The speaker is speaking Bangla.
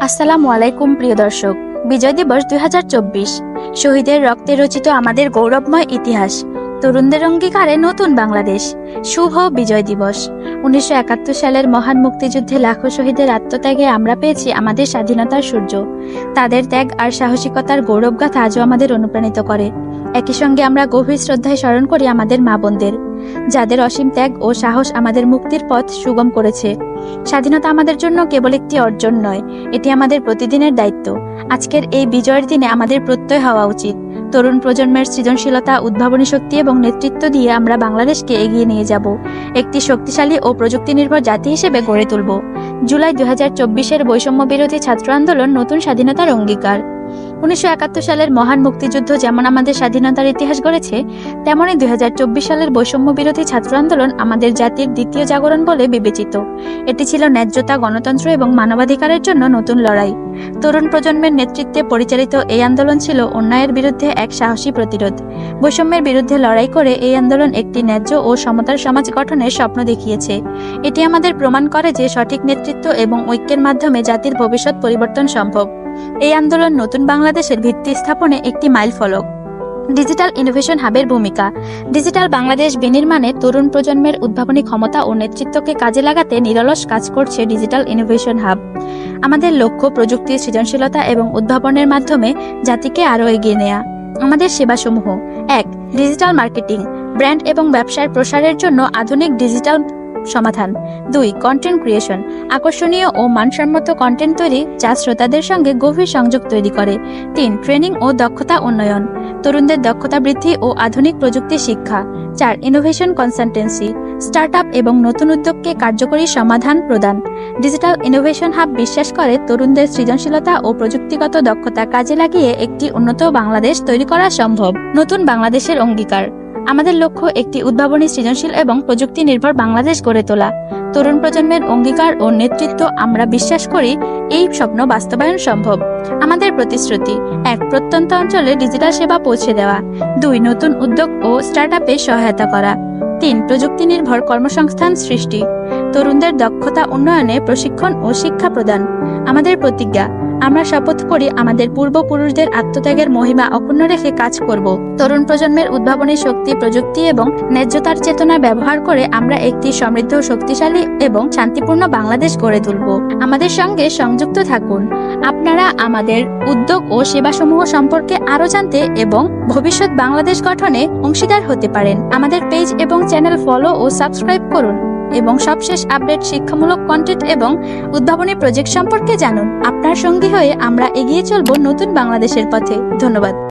আসসালামু আলাইকুম, প্রিয় দর্শক। বিজয় দিবস দুই হাজার চব্বিশ। শহীদের রক্তে রচিত আমাদের গৌরবময় ইতিহাস। তরুণদের অঙ্গীকারে নতুন বাংলাদেশ। শুভ বিজয় দিবস। উনিশশো একাত্তর সালের মহান মুক্তিযুদ্ধে লাখো শহীদের আত্মত্যাগে আমরা পেয়েছি আমাদের স্বাধীনতার সূর্য। তাদের ত্যাগ আর সাহসিকতার গৌরবগাথা আজও আমাদের অনুপ্রাণিত করে। একই সঙ্গে আমরা গভীর শ্রদ্ধায় স্মরণ করি আমাদের মা বোনদের। যাদের অসীম ত্যাগ ও সাহস আমাদের মুক্তির পথ সুগম করেছে। স্বাধীনতা আমাদের জন্য কেবল একটি অর্জন নয়, এটি আমাদের প্রতিদিনের দায়িত্ব। আজকের এই বিজয়ের দিনে আমাদের প্রত্যয় হওয়া উচিত। তরুণ প্রজন্মের সৃজনশীলতা, উদ্ভাবনী শক্তি এবং নেতৃত্ব দিয়ে আমরা বাংলাদেশকে এগিয়ে নিয়ে যাব। একটি শক্তিশালী ও প্রযুক্তি নির্ভর জাতি হিসেবে গড়ে তুলব। জুলাই দু হাজার চব্বিশের বৈষম্য বিরোধী ছাত্র আন্দোলন নতুন স্বাধীনতার অঙ্গীকার। উনিশশো একাত্তর সালের মহান মুক্তিযুদ্ধ যেমন আমাদের স্বাধীনতার ইতিহাস গড়েছে তেমনই দুই হাজার চব্বিশ সালের বৈষম্য বিরোধী ছাত্র আন্দোলন আমাদের জাতির দ্বিতীয় জাগরণ বলে বিবেচিত। এটি ছিল ন্যায্যতা, গণতন্ত্র এবং মানবাধিকারের জন্য নতুন লড়াই। তরুণ প্রজন্মের নেতৃত্বে পরিচালিত এই আন্দোলন ছিল অন্যায়ের বিরুদ্ধে এক সাহসী প্রতিরোধ। বৈষম্যের বিরুদ্ধে লড়াই করে এই আন্দোলন একটি ন্যায্য ও সমতার সমাজ গঠনের স্বপ্ন দেখিয়েছে। এটি আমাদের প্রমাণ করে যে সঠিক নেতৃত্ব এবং ঐক্যের মাধ্যমে জাতির ভবিষ্যৎ পরিবর্তন সম্ভব। এই আন্দোলন নতুন বাংলাদেশের ভিত্তি স্থাপনে একটি মাইল ফলক। ডিজিটাল ইনোভেশন হাবের ভূমিকা। ডিজিটাল বাংলাদেশ বিনির্মাণে তরুণ প্রজন্মের উদ্ভাবনী ক্ষমতা ও নেতৃত্বকে কাজে লাগাতে নিরলস কাজ করছে ডিজিটাল ইনোভেশন হাব। আমাদের লক্ষ্য প্রযুক্তি সৃজনশীলতা এবং উদ্ভাবনের মাধ্যমে জাতিকে আরও এগিয়ে নেয়া। আমাদের সেবাসমূহ। এক, ডিজিটাল মার্কেটিং। ব্র্যান্ড এবং ব্যবসার প্রসারের জন্য আধুনিক ডিজিটাল সমাধান। দুই কন্টেন্ট ক্রিয়েশন আকর্ষণীয় ও মানসম্মত কন্টেন্ট তৈরি যা শ্রোতাদের সঙ্গে গভীর সংযোগ তৈরি করে। তিন ট্রেনিং ও দক্ষতা উন্নয়ন। তরুণদের দক্ষতা বৃদ্ধি ও আধুনিক প্রযুক্তি শিক্ষা। চার ইনোভেশন কনসালটেন্সি স্টার্ট এবং নতুন উদ্যোগকে কার্যকরী সমাধান প্রদান। ডিজিটাল ইনোভেশন হাব বিশ্বাস করে তরুণদের সৃজনশীলতা ও প্রযুক্তিগত দক্ষতা কাজে লাগিয়ে একটি উন্নত বাংলাদেশ তৈরি করা সম্ভব। নতুন বাংলাদেশের অঙ্গীকার। আমাদের লক্ষ্য একটি উদ্ভাবনী সৃজনশীল এবং প্রযুক্তি নির্ভর বাংলাদেশ গড়ে তোলা। তরুণ প্রজন্মের অঙ্গীকার ও নেতৃত্ব আমরা বিশ্বাস করি এই স্বপ্ন বাস্তবায়ন সম্ভব। আমাদের প্রতিশ্রুতি, এক প্রত্যন্ত অঞ্চলে ডিজিটাল সেবা পৌঁছে দেওয়া, দুই নতুন উদ্যোগ ও স্টার্ট সহায়তা করা, তিন প্রযুক্তি নির্ভর কর্মসংস্থান সৃষ্টি, তরুণদের দক্ষতা উন্নয়নে প্রশিক্ষণ ও শিক্ষা প্রদান, আমাদের প্রতিজ্ঞা আমরা শপথ করি আমাদের পূর্বপুরুষদের আত্মত্যাগের মহিমা অক্ষুণ্ণ রেখে কাজ করব। তরুণ প্রজন্মের উদ্ভাবনী শক্তি, প্রযুক্তি এবং ন্যায্যতার চেতনা ব্যবহার করে আমরা একটি সমৃদ্ধ, শক্তিশালী এবং শান্তিপূর্ণ বাংলাদেশ গড়ে তুলব। আমাদের সঙ্গে সংযুক্ত থাকুন। আপনারা আমাদের উদ্যোগ ও সেবাসমূহ সম্পর্কে আরও জানতে এবং ভবিষ্যৎ বাংলাদেশ গঠনে অংশীদার হতে পারেন। আমাদের পেজ এবং চ্যানেল ফলো ও সাবস্ক্রাইব করুন। এবং সবশেষ আপডেট শিক্ষামূলক কন্টেন্ট এবং উদ্ভাবনী প্রজেক্ট সম্পর্কে জানুন। আপনার সঙ্গী হয়ে আমরা এগিয়ে চলব নতুন বাংলাদেশের পথে। ধন্যবাদ।